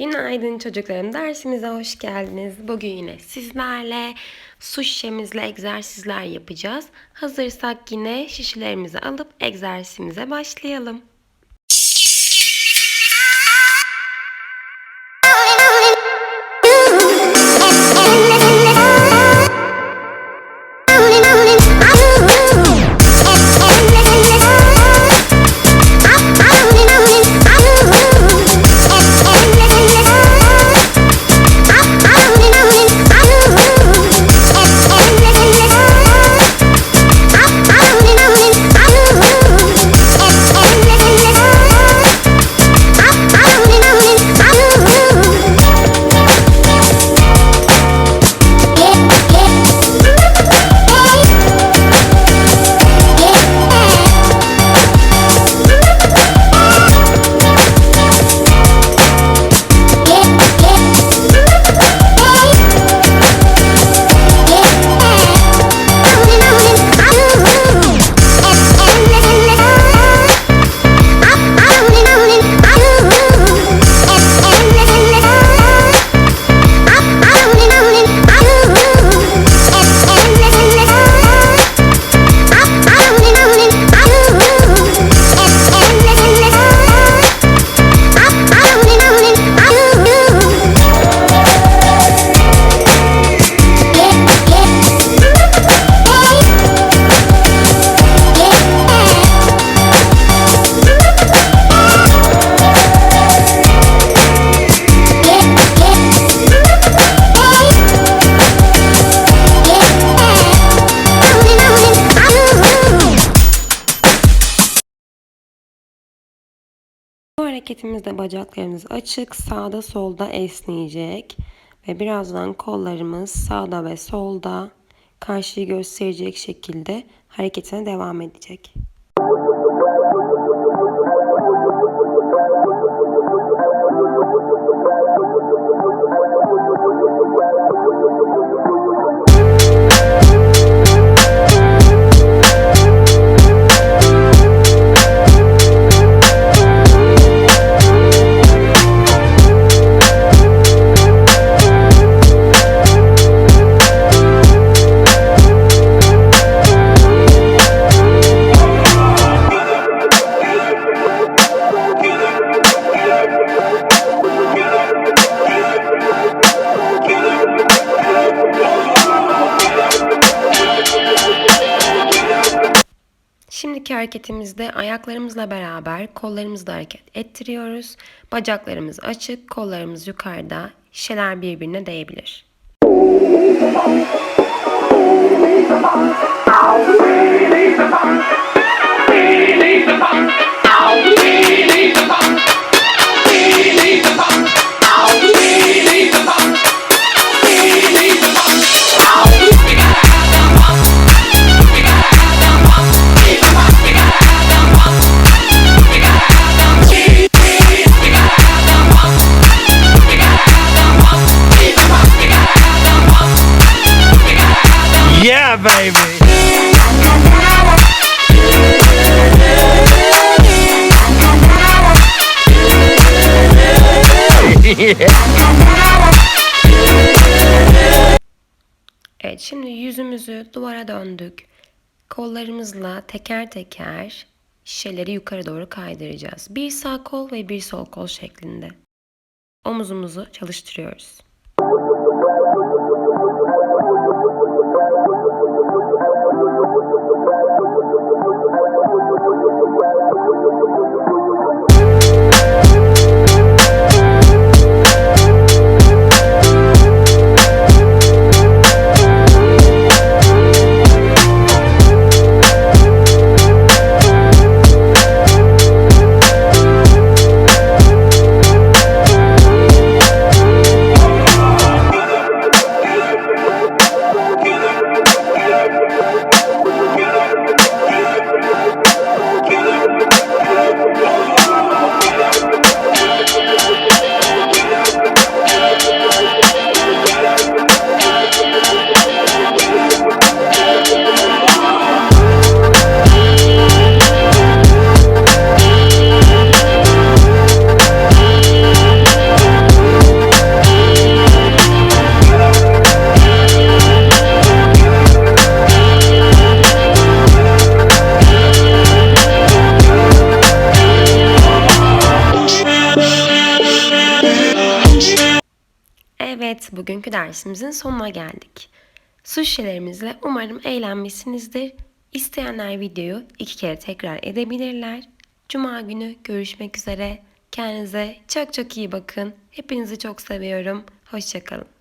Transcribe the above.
Günaydın çocuklarım. Dersimize hoş geldiniz. Bugün yine sizlerle su şişemizle egzersizler yapacağız. Hazırsak yine şişelerimizi alıp egzersizimize başlayalım. Bu hareketimizde bacaklarımız açık, sağda solda esneyecek ve birazdan kollarımız sağda ve solda karşıyı gösterecek şekilde hareketine devam edecek. Şimdiki hareketimizde ayaklarımızla beraber kollarımızı da hareket ettiriyoruz. Bacaklarımız açık, kollarımız yukarıda. Şişeler birbirine değebilir. Yeah, baby. Evet, şimdi yüzümüzü duvara döndük. Kollarımızla teker teker şişeleri yukarı doğru kaydıracağız. Bir sağ kol ve bir sol kol şeklinde. Omuzumuzu çalıştırıyoruz. Bugünkü dersimizin sonuna geldik. Su şişelerimizle umarım eğlenmişsinizdir. İsteyenler videoyu iki kere tekrar edebilirler. Cuma günü görüşmek üzere. Kendinize çok çok iyi bakın. Hepinizi çok seviyorum. Hoşçakalın.